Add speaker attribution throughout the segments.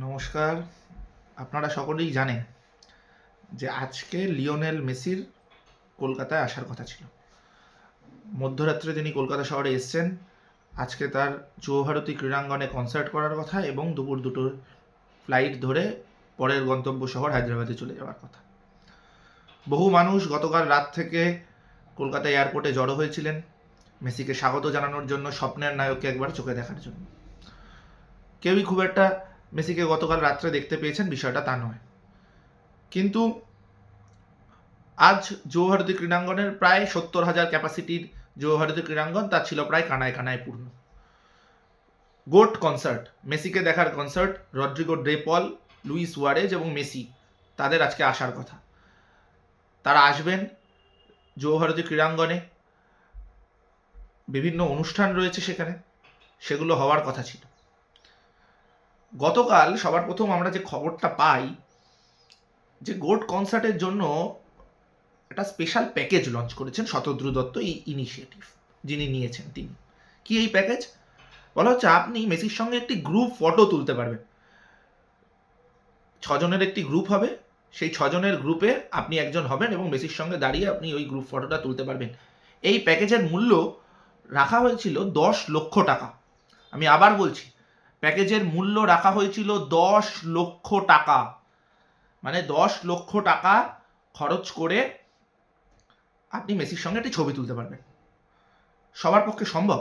Speaker 1: নমস্কার। আপনারা সকলেই জানেন যে আজকে লিওনেল মেসির কলকাতায় আসার কথা ছিল। মধ্যরাত্রে তিনি কলকাতা শহরে এসছেন। আজকে তার যুবভারতী ক্রীড়াঙ্গনে কনসার্ট করার কথা এবং দুপুর দুটোর ফ্লাইট ধরে পরের গন্তব্য শহর হায়দ্রাবাদে চলে যাওয়ার কথা। বহু মানুষ গতকাল রাত থেকে কলকাতা এয়ারপোর্টে জড়ো হয়েছিলেন। মেসিকে স্বাগত জানানোর জন্য স্বপ্নের নায়ককে একবার চোখে দেখার জন্য। কেউই খুব একটা মেসিকে গতকাল রাত্রে দেখতে পেয়েছেন, বিষয়টা তা নয়। কিন্তু আজ যুবভারতী ক্রীড়াঙ্গনের প্রায় সত্তর হাজার ক্যাপাসিটির যুবভারতী ক্রীড়াঙ্গন তা ছিল প্রায় কানায় কানায় পূর্ণ। গোট কনসার্ট, মেসিকে দেখার concert, Rodrigo De Paul Luis Suarez এবং মেসি, তাদের আজকে আসার কথা। তারা আসবেন যুবভারতী ক্রীড়াঙ্গনে। বিভিন্ন অনুষ্ঠান রয়েছে সেখানে, সেগুলো হওয়ার কথা ছিল। গতকাল সবার প্রথম আমরা যে খবরটা পাই যে গোট কনসার্টের জন্য একটা স্পেশাল প্যাকেজ লঞ্চ করেছেন শতদ্রু দত্ত, এই ইনিশিয়েটিভ যিনি নিয়েছেন তিনি। কি এই প্যাকেজ বলা হচ্ছে আপনি মেসির সঙ্গে একটি গ্রুপ ফটো তুলতে পারবেন। ছজনের একটি গ্রুপ হবে, সেই ছজনের গ্রুপে আপনি একজন হবেন এবং মেসির সঙ্গে দাঁড়িয়ে আপনি ওই গ্রুপ ফটোটা তুলতে পারবেন। এই প্যাকেজের মূল্য রাখা হয়েছিল দশ লক্ষ টাকা। আমি আবার বলছি প্যাকেজের মূল্য রাখা হয়েছিল দশ লক্ষ টাকা। মানে দশ লক্ষ টাকা খরচ করে আপনি মেসির সঙ্গে একটি ছবি তুলতে পারবেন। সবার পক্ষে সম্ভব।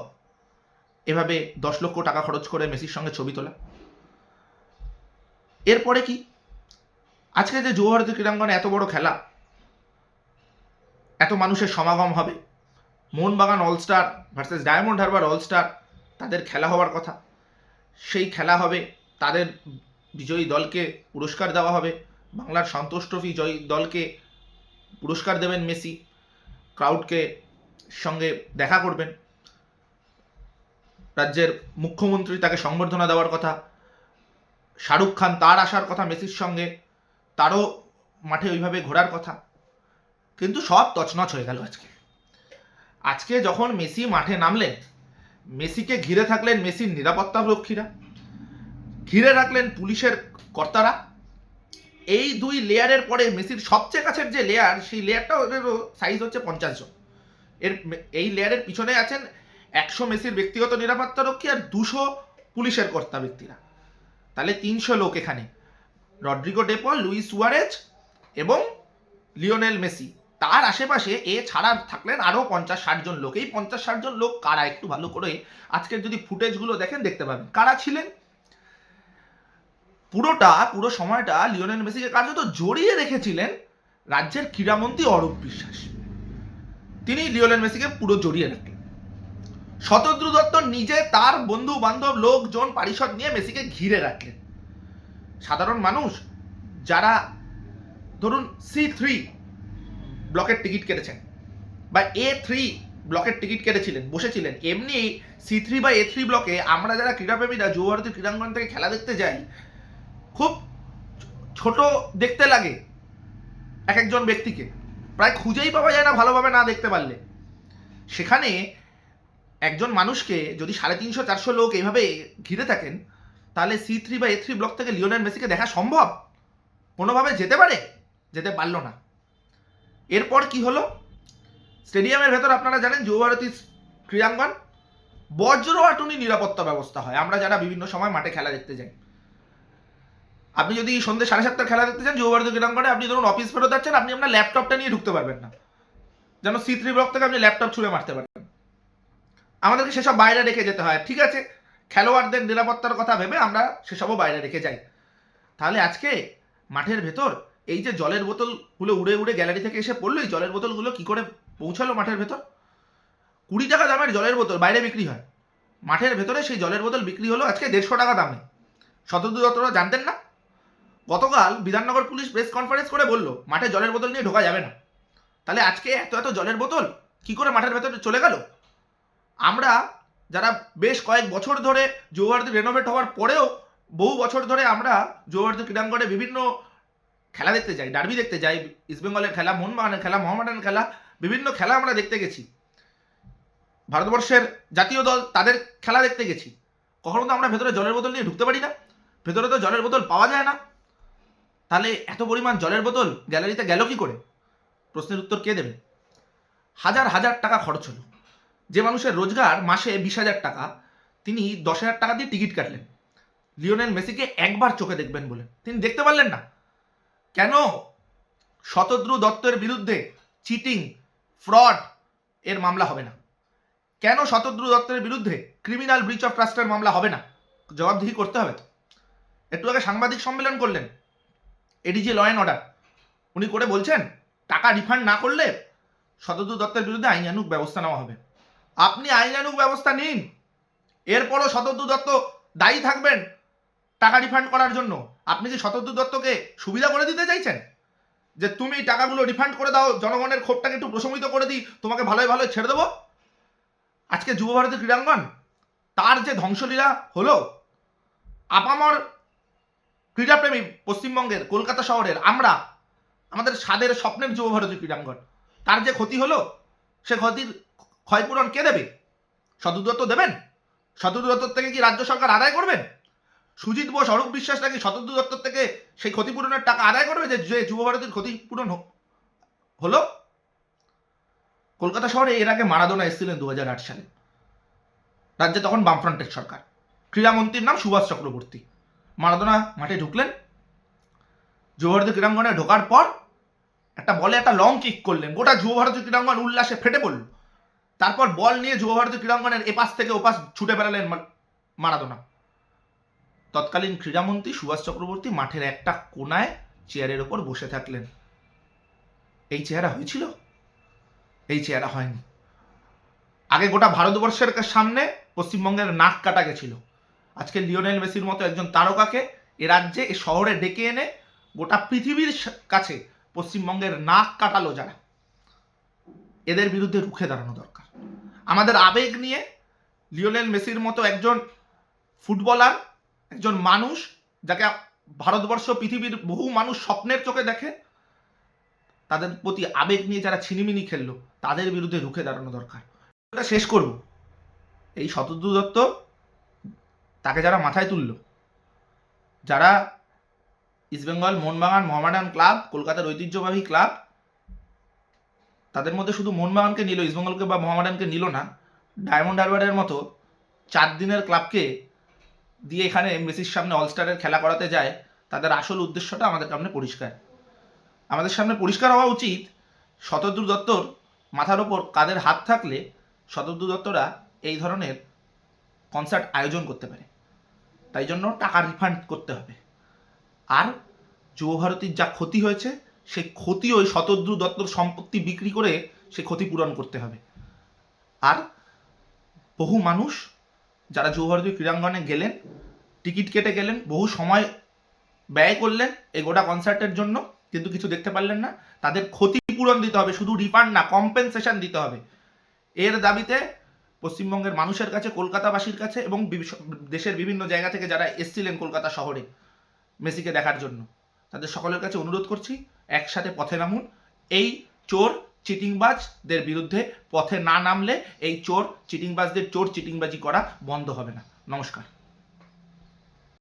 Speaker 1: এভাবে দশ লক্ষ টাকা খরচ করে মেসির সঙ্গে ছবি তোলা। এরপরে কি? আজকে যে যুবভারতী ক্রীড়াঙ্গনে এত বড় খেলা, এত মানুষের সমাগম হবে, Mohun Bagan all star versus Diamond Harbour all star তাদের খেলা হওয়ার কথা। সেই খেলা হবে। তাদের বিজয়ী দলকে পুরস্কার দেওয়া হবে। বাংলার সন্তোষ ট্রফি জয়ী দলকে পুরস্কার দেবেন মেসি। ক্রাউডকে সঙ্গে দেখা করবেন। রাজ্যের মুখ্যমন্ত্রী তাকে সংবর্ধনা দেওয়ার কথা। শাহরুখ খান তার আসার কথা, মেসির সঙ্গে তারও মাঠে ওইভাবে ঘোরার কথা। কিন্তু সব তছনছ হয়ে গেল আজকে। আজকে যখন মেসি মাঠে নামলেন মেসিকে ঘিরে থাকলেন মেসির নিরাপত্তা রক্ষীরা, ঘিরে রাখলেন পুলিশের কর্তারা। এই দুই লেয়ারের পরে মেসির সবচেয়ে কাছের যে লেয়ার, সেই লেয়ারটা সাইজ হচ্ছে পঞ্চাশ জন। এর এই লেয়ারের পিছনে আছেন একশো মেসির ব্যক্তিগত নিরাপত্তা রক্ষী আর দুশো পুলিশের কর্তা ব্যক্তিরা। তাহলে তিনশো লোক এখানে। Rodrigo De Paul Luis Suarez এবং লিওনেল মেসি। তার আশেপাশে এ ছাড়া থাকলেন আরও পঞ্চাশ ষাট জন লোক। এই পঞ্চাশ ষাট জন লোক কারা? একটু ভালো করে আজকের যদি ফুটেজগুলো দেখেন, দেখতে পাবেন। কারা ছিলেন? পুরোটা, পুরো সময়টা লিওনেল মেসিকে কার্যত জড়িয়ে রেখেছিলেন রাজ্যের ক্রীড়ামন্ত্রী অরূপ বিশ্বাস। তিনি লিওনেল মেসিকে পুরো জড়িয়ে রাখলেন। শতদ্রু দত্ত নিজে তার বন্ধু বান্ধব লোকজন, পারিষদ নিয়ে মেসিকে ঘিরে রাখলেন। সাধারণ মানুষ যারা, ধরুন, সি থ্রি ব্লকের টিকিট কেটেছেন। বা এ থ্রি ব্লকের টিকিট কেটেছিলেন, বসেছিলেন। এমনি সি থ্রি বা এ থ্রি ব্লকে আমরা যারা ক্রীড়াপ্রেমীরা যুবভারতী ক্রীড়াঙ্গন থেকে খেলা দেখতে যাই, খুব ছোট দেখতে লাগে এক একজন ব্যক্তিকে। প্রায় খুঁজেই পাওয়া যায় না, ভালোভাবে না দেখতে পারলে। সেখানে একজন মানুষকে যদি সাড়ে তিনশো, চারশো লোক এইভাবে ঘিরে থাকেন, তাহলে সি থ্রি বা এ থ্রি ব্লক থেকে লিওনেল মেসিকে দেখা সম্ভব? কোনোভাবে যেতে পারে? যেতে পারল না। এরপর কি হলো? স্টেডিয়ামের ভেতর আপনারা জানেন যুবভারতী ক্রীড়াঙ্গন, বজ্র আটুনি নিরাপত্তা ব্যবস্থা হয়। আমরা যারা বিভিন্ন সময় মাঠে খেলা দেখতে যাই। আপনি যদি সন্ধ্যে সাড়ে সাতটার খেলা দেখতে চান যুবভারতী ক্রীড়াঙ্গনে, আপনি ধরুন অফিস ফেরত যাচ্ছেন, আপনি আপনার ল্যাপটপটা নিয়ে ঢুকতে পারবেন না। যেন সি থ্রি ব্লক থেকে আপনি ল্যাপটপ ছুঁড়ে মারতে পারবেন আমাদেরকে সেসব বাইরে রেখে যেতে হয়। ঠিক আছে, খেলোয়াড়দের নিরাপত্তার কথা ভেবে আমরা সেসবও বাইরে রেখে যাই। তাহলে আজকে মাঠের ভেতর এই যে জলের বোতলগুলো উড়ে উড়ে গ্যালারি থেকে এসে পড়ল, এই জলের বোতলগুলো কি করে পৌঁছালো মাঠের ভেতর? কুড়ি টাকা দামের জলের বোতল বাইরে বিক্রি হয়। মাঠের ভেতরে সেই জলের বোতল বিক্রি হলো আজকে দেড়শো টাকা দামে। দত্তরা জানতেন না? গতকাল বিধাননগর পুলিশ প্রেস কনফারেন্স করে বলল, মাঠে জলের বোতল নিয়ে ঢোকা যাবে না। তাহলে আজকে এত এত জলের বোতল কি করে মাঠের ভেতরে চলে গেল? আমরা যারা বেশ কয়েক বছর ধরে যুবভারতী রেনোভেট হওয়ার পরেও বহু বছর ধরে আমরা যুবভারতী ক্রীড়াঙ্গনে বিভিন্ন খেলা দেখতে যাই ডার্বি দেখতে যাই ইস্টবেঙ্গলের খেলা মোহনবাগানের খেলা মোহামেডানের খেলা, বিভিন্ন খেলা আমরা দেখতে গেছি। ভারতবর্ষের জাতীয় দল তাদের খেলা দেখতে গেছি। কখনো তো আমরা ভেতরে জলের বোতল নিয়ে ঢুকতে পারি না। ভেতরে তো জলের বোতল পাওয়া যায় না। তাহলে এত পরিমাণ জলের বোতল গ্যালারিতে গেল কি করে? প্রশ্নের উত্তর কে দেবে? হাজার হাজার টাকা খরচ হলো। যে মানুষের রোজগার মাসে বিশ হাজার টাকা, তিনি দশ হাজার টাকা দিয়ে টিকিট কাটলেন। লিওনেল মেসিকে একবার চোখে দেখবেন বলে। তিনি দেখতে পারলেন না। কেন? শতদ্রু দত্তের বিরুদ্ধে চিটিং ফ্রড এর মামলা হবে না। কেন শতদ্রু দত্তের বিরুদ্ধে ক্রিমিনাল ব্রিচ অফ ট্রাস্টের মামলা হবে না? জবাবদিহি করতে হবে তো। একটু আগে সাংবাদিক সম্মেলন করলেন এডিজি ল অ্যান্ড অর্ডার উনি করে বলছেন, টাকা রিফান্ড না করলে শতদ্রু দত্তের বিরুদ্ধে আইনানুক ব্যবস্থা নেওয়া হবে। আপনি আইনানুক ব্যবস্থা নিন। এরপরও শতদ্রু দত্ত দায়ী থাকবেন টাকা রিফান্ড করার জন্য। আপনি কি শতদ্রু দত্তকে সুবিধা করে দিতে চাইছেন, যে তুমি টাকাগুলো রিফান্ড করে দাও, জনগণের ক্ষোভটাকে একটু প্রশমিত করে দিই, তোমাকে ভালোই ভালোই ছেড়ে দেবো? আজকে যুব ভারতী ক্রীড়াঙ্গন, তার যে ধ্বংসলীলা হলো, আপামর ক্রীড়াপ্রেমী পশ্চিমবঙ্গের কলকাতা শহরের আমরা, আমাদের স্বাদের স্বপ্নের যুব ভারতী ক্রীড়াঙ্গন, তার যে ক্ষতি হলো, সে ক্ষতির ক্ষয়পূরণ কে দেবে? সদর দত্ত দেবেন? সদর দত্তর থেকে কি রাজ্য সরকার আদায় করবেন? সুজিত বোস, অরূপ বিশ্বাস নাকি শতদ্রু দত্তর থেকে সেই ক্ষতিপূরণের টাকা আদায় করবে যে যুব ভারতীর ক্ষতিপূরণ হলো? কলকাতা শহরে এর আগে মারাদোনা এসেছিলেন দু হাজার আট সালে। রাজ্যে তখন বামফ্রন্টের সরকার। ক্রীড়ামন্ত্রীর নাম সুভাষ চক্রবর্তী। মারাদোনা মাঠে ঢুকলেন। যুব ভারতী ক্রীড়াঙ্গনে ঢোকার পর একটা বলে একটা লং কিক করলেন। গোটা যুব ভারতী ক্রীড়াঙ্গন উল্লাসে ফেটে পড়ল। তারপর বল নিয়ে যুব ভারতী ক্রীড়াঙ্গনের এপাশ থেকে ওপাশ ছুটে বেড়ালেন মারাদোনা। তৎকালীন ক্রীড়ামন্ত্রী সুভাষ চক্রবর্তী মাঠের একটা কোনায় চেয়ারের ওপর বসে থাকলেন। এই চেহারা হয়েছিল? এই চেহারা হয়নি। আগে গোটা ভারতবর্ষের সামনে পশ্চিমবঙ্গের নাক কাটা গেছিল। আজকে লিওনেল মেসির মতো একজন তারকাকে এ রাজ্যে, এ শহরে ডেকে এনে গোটা পৃথিবীর কাছে পশ্চিমবঙ্গের নাক কাটালো যারা। এদের বিরুদ্ধে রুখে দাঁড়ানো দরকার। আমাদের আবেগ নিয়ে লিওনেল মেসির মতো একজন ফুটবলার একজন মানুষ যাকে ভারতবর্ষ পৃথিবীর বহু মানুষ স্বপ্নের চোখে দেখে, তাদের প্রতি আবেগ নিয়ে যারা ছিনিমিনি খেললো, তাদের বিরুদ্ধে রুখে দাঁড়ানো দরকার। এটা শেষ করব। এই শতদ্রু দত্ত তাকে যারা মাথায় তুললো, যারা ইস্টবেঙ্গল মোহনবাগান মোহামেডান ক্লাব, কলকাতার ঐতিহ্যবাহী ক্লাব, তাদের মধ্যে শুধু মোহনবাগানকে নিল ইস্টবেঙ্গলকে বা মোহামেডানকে নিল না ডায়মন্ড হারবারের মতো চার দিনের ক্লাবকে দিয়ে এখানে মেসির সামনে অলস্টারের খেলা করাতে যায়, তাদের আসল উদ্দেশ্যটা আমাদের সামনে পরিষ্কার। আমাদের সামনে পরিষ্কার হওয়া উচিত শতদ্রু দত্তর মাথার ওপর কাদের হাত থাকলে শতদ্রু দত্তরা এই ধরনের কনসার্ট আয়োজন করতে পারে। তাই জন্য টাকা রিফান্ড করতে হবে। আর যুবভারতীর যা ক্ষতি হয়েছে, সেই ক্ষতি ওই শতদ্রু দত্তর সম্পত্তি বিক্রি করে সে ক্ষতি পূরণ করতে হবে। আর বহু মানুষ যারা যুবভারতী ক্রীড়াঙ্গনে গেলেন, টিকিট কেটে গেলেন, বহু সময় ব্যয় করলেন এই গোটা কনসার্টের জন্য, কিন্তু কিছু দেখতে পারলেন না। তাদের ক্ষতিপূরণ দিতে হবে, শুধু রিফান্ড না কম্পেনসেশন দিতে হবে। এর দাবিতে পশ্চিমবঙ্গের মানুষের কাছে, কলকাতাবাসীর কাছে এবং দেশের বিভিন্ন জায়গা থেকে যারা এসছিলেন কলকাতা শহরে, মেসিকে দেখার জন্য। তাদের সকলের কাছে অনুরোধ করছি, একসাথে পথে নামুন। এই চোর চিটিংবাজদের বিরুদ্ধে পথে না নামলে এই চোর, চিটিংবাজদের চোর, চিটিংবাজি করা বন্ধ হবে না। নমস্কার।